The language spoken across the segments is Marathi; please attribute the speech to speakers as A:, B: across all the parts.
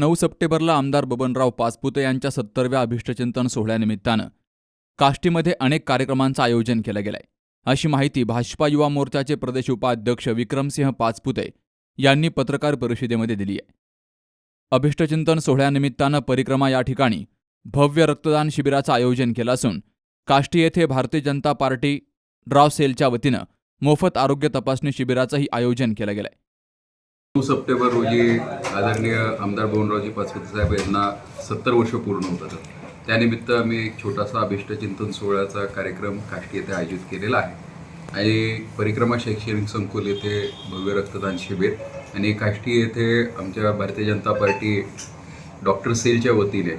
A: नऊ सप्टेंबरला आमदार बबनराव पाचपुते यांच्या सत्तरव्या अभिष्टचिंतन सोहळ्यानिमित्तानं काष्टीमध्ये अनेक कार्यक्रमांचं आयोजन केलं गेलंय. अशी माहिती भाजपा युवा मोर्चाचे प्रदेश उपाध्यक्ष विक्रमसिंह पाचपुते यांनी पत्रकार परिषदेमध्ये दिली आहे. अभिष्टचिंतन सोहळ्यानिमित्तानं परिक्रमा या ठिकाणी भव्य रक्तदान शिबिराचं आयोजन केलं असून काष्टी येथे भारतीय जनता पार्टी ड्राव सेलच्या वतीनं मोफत आरोग्य तपासणी शिबिराचंही आयोजन केलं गेलंय.
B: नऊ सप्टेंबर रोजी आदरणीय आमदार भवनरावजी पाचपुते साहेब यांना सत्तर वर्ष पूर्ण होतात त्यानिमित्त आम्ही एक छोटासा अभिष्टचिंतन सोहळ्याचा कार्यक्रम काष्टी येथे आयोजित केलेला आहे. आणि परिक्रमा शैक्षणिक संकुल येथे भव्य रक्तदान शिबिर आणि काष्टी येथे आमच्या भारतीय जनता पार्टी डॉक्टर सेलच्या वतीने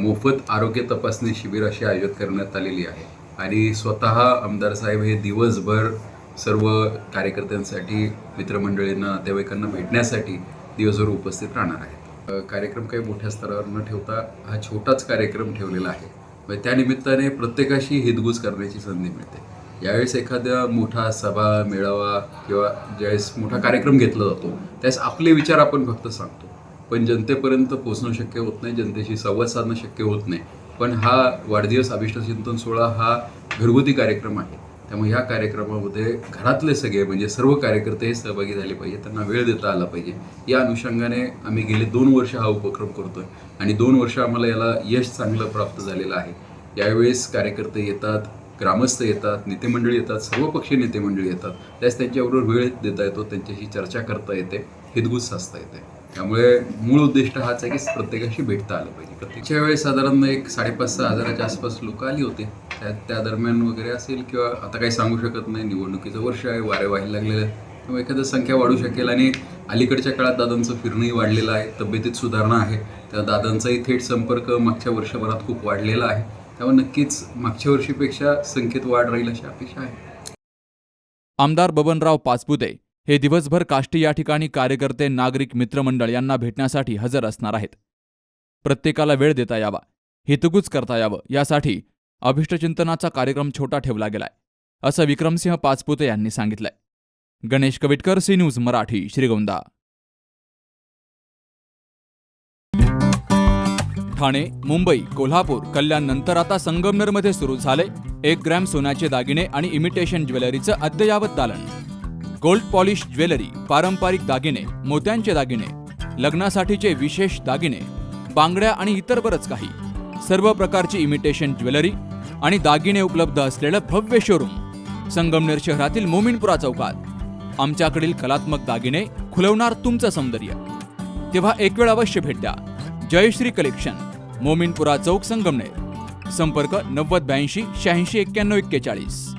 B: मोफत आरोग्य तपासणी शिबिर अशी आयोजित करण्यात आलेली आहे. आणि स्वतः आमदार साहेब हे दिवसभर सर्व कार्यकर्त्यांसाठी मित्रमंडळींना नातेवाईकांना भेटण्यासाठी दिवसभर उपस्थित राहणार आहेत. कार्यक्रम काही मोठ्या स्तरावर न ठेवता हा छोटाच कार्यक्रम ठेवलेला आहे. म्हणजे त्यानिमित्ताने प्रत्येकाशी हितगुज करण्याची संधी मिळते. यावेळेस एखाद्या मोठा सभा मेळावा किंवा ज्यावेळेस मोठा कार्यक्रम घेतला जातो त्यावेळेस आपले विचार आपण फक्त सांगतो. पण जनतेपर्यंत पोहोचणं शक्य होत नाही जनतेशी संवाद साधणं शक्य होत नाही. पण हा वाढदिवस अभिष्टचिंतन सोहळा हा घरगुती कार्यक्रम आहे. त्यामुळे ह्या कार्यक्रमामध्ये घरातले सगळे म्हणजे सर्व कार्यकर्ते सहभागी झाले पाहिजे. त्यांना वेळ देता आला पाहिजे. या अनुषंगाने आम्ही गेले दोन वर्ष हा उपक्रम करतोय. आणि दोन वर्ष आम्हाला याला यश चांगलं प्राप्त झालेलं आहे. यावेळेस कार्यकर्ते येतात ग्रामस्थ येतात नेतेमंडळी येतात सर्व पक्षीय नेतेमंडळी येतात. त्यास त्यांच्याबरोबर वेळ देता येतो त्यांच्याशी चर्चा करता येते हितगुज साधता येते. त्यामुळे मूळ उद्दिष्ट हाच आहे की प्रत्येकाशी भेटता आलं पाहिजे. प्रत्येकच्या वेळेस साधारण एक साडेपाच सहा हजाराच्या आसपास लोक आली होती. त्या त्या दरम्यान वगैरे असेल किंवा आता काही सांगू शकत नाही. निवडणुकीचं वर्ष आहे वारे व्हायला लागलेलं आहे त्यामुळे एखादं संख्या वाढू शकेल आणि अलीकडच्या काळात दादांचं फिरणंही वाढलेलं आहे. तब्येतीत सुधारणा आहे. त्या दादांचाही थेट संपर्क मागच्या वर्षभरात खूप वाढलेला आहे. त्यामुळे नक्कीच मागच्या वर्षीपेक्षा संख्येत वाढ राहील अशी अपेक्षा आहे.
A: आमदार बबनराव पाचपुते हे दिवसभर काष्टी या ठिकाणी कार्यकर्ते नागरिक मित्रमंडळ यांना भेटण्यासाठी हजर असणार आहेत. प्रत्येकाला वेळ देता यावा हेतुकूच करता यावं यासाठी अभिष्टचिंतनाचा कार्यक्रम छोटा ठेवला गेलाय असं विक्रमसिंह पाचपुते यांनी सांगितलंय. Ganesh Kavitkar C news Marathi Shrigonda. Thane Mumbai Kolhapur Kalyan नंतर आता संगमनेरमध्ये सुरू झाले एक ग्रॅम सोन्याचे दागिने आणि इमिटेशन ज्वेलरीचं अद्ययावत दालन. गोल्ड पॉलिश ज्वेलरी पारंपरिक दागिने मोत्यांचे दागिने लग्नासाठीचे विशेष दागिने बांगड्या आणि इतर बरंच काही. सर्व प्रकारची इमिटेशन ज्वेलरी आणि दागिने उपलब्ध असलेलं भव्य शोरूम संगमनेर शहरातील मोमिनपुरा चौकात. आमच्याकडील कलात्मक दागिने खुलवणार तुमचं सौंदर्य. तेव्हा एक वेळ अवश्य भेट द्या. जयश्री कलेक्शन मोमिनपुरा चौक संगमनेर. संपर्क नव्वद ब्याऐंशी शहाऐंशी एक्क्याण्णव एक्केचाळीस.